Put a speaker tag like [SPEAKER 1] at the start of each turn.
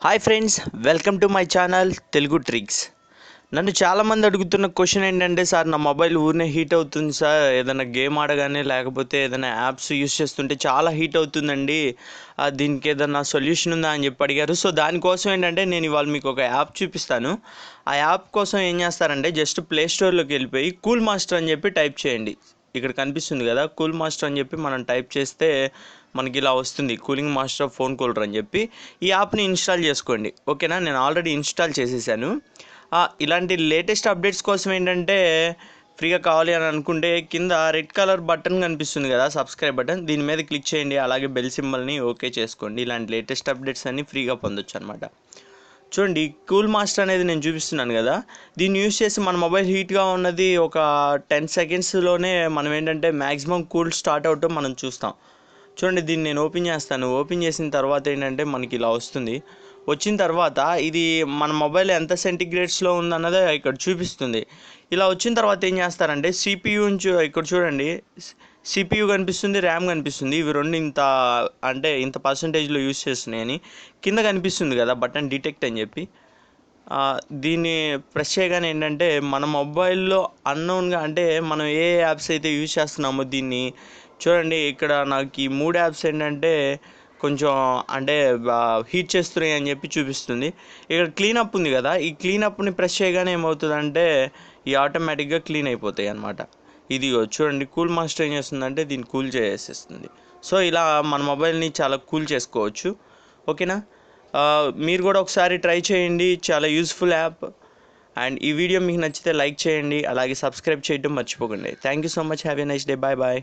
[SPEAKER 1] Hi friends welcome to my channel Telugu tricks నన్ను చాలామంది అడుగుతున్న క్వశ్చన్ ఏంటంటే సార్ నా మొబైల్ ఊరినే హీట్ అవుతుంది సార్. ఏదైనా గేమ్ ఆడగానే లేకపోతే ఏదైనా యాప్స్ యూస్ చేస్తుంటే చాలా హీట్ అవుతుందండి. దీనికి ఏదైనా సొల్యూషన్ ఉందా? అని చెప్పి అడిగారు. సో దానికోసం ఏంటంటే నేను ఇవాళ మీకు ఒక యాప్ చూపిస్తాను. ఆ యాప్ కోసం ఏం చేస్తారంటే జస్ట్ ప్లే స్టోర్లోకి వెళ్ళిపోయి కూల్ మాస్టర్ అని చెప్పి టైప్ చేయండి. ఇక్కడ కనిపిస్తుంది కదా కూల్ మాస్టర్ అని చెప్పి మనం టైప్ చేస్తే మనకి ఇలా వస్తుంది కూలింగ్ మాస్టర్ ఫోన్ కూలర్ అని చెప్పి. ఈ యాప్ని ఇన్స్టాల్ చేసుకోండి. ఓకేనా? నేను ఆల్రెడీ ఇన్స్టాల్ చేసేసాను. ఇలాంటి లేటెస్ట్ అప్డేట్స్ కోసం ఏంటంటే ఫ్రీగా కావాలి అని అనుకుంటే కింద రెడ్ కలర్ బటన్ కనిపిస్తుంది కదా సబ్స్క్రైబ్ బటన్. దీని మీద క్లిక్ చేయండి. అలాగే బెల్ సింబల్ని ఓకే చేసుకోండి. ఇలాంటి లేటెస్ట్ అప్డేట్స్ అన్ని ఫ్రీగా పొందొచ్చు అనమాట చూడండి కూల్ మాస్టర్ అనేది నేను చూపిస్తున్నాను కదా. దీన్ని యూస్ చేసి మన మొబైల్ హీట్గా ఉన్నది ఒక టెన్ సెకండ్స్లోనే మనం ఏంటంటే మ్యాక్సిమం కూల్ స్టార్ట్ అవటం మనం చూస్తాం. చూడండి దీన్ని నేను ఓపెన్ చేస్తాను. ఓపెన్ చేసిన తర్వాత ఏంటంటే మనకి ఇలా వస్తుంది. వచ్చిన తర్వాత ఇది మన మొబైల్ ఎంత సెంటిగ్రేడ్స్లో ఉందన్నది ఇక్కడ చూపిస్తుంది. ఇలా వచ్చిన తర్వాత ఏం చేస్తారంటే సిపియూ ఇక్కడ చూడండి. సిపియూ కనిపిస్తుంది ర్యామ్ కనిపిస్తుంది. ఇవి రెండు ఇంత అంటే ఇంత పర్సంటేజ్లో యూస్ చేస్తున్నాయని కింద కనిపిస్తుంది కదా బటన్ డిటెక్ట్ అని చెప్పి. దీన్ని ప్రెస్ చేయగానే ఏంటంటే మన మొబైల్లో అన్నోన్గా అంటే మనం ఏ యాప్స్ అయితే యూజ్ చేస్తున్నామో దీన్ని చూడండి. ఇక్కడ నాకు ఈ మూడు యాప్స్ ఏంటంటే కొంచెం అంటే హీట్ చేస్తున్నాయి అని చెప్పి చూపిస్తుంది. ఇక్కడ క్లీనప్ ఉంది కదా ఈ క్లీనప్ని ప్రెస్ చేయగానే ఏమవుతుందంటే ఈ ఆటోమేటిక్గా క్లీన్ అయిపోతాయి అన్నమాట ఇది చూడండి కూల్ మాస్టర్ ఏం చేస్తుందంటే దీన్ని కూల్ చేసేస్తుంది. సో ఇలా మన మొబైల్ని చాలా కూల్ చేసుకోవచ్చు. ఓకేనా? మీరు కూడా ఒకసారి ట్రై చేయండి చాలా యూస్ఫుల్ యాప్ అండ్ ఈ వీడియో మీకు నచ్చితే లైక్ చేయండి అలాగే సబ్స్క్రైబ్ చేయడం మర్చిపోకండి. Thank you so much have a nice day bye bye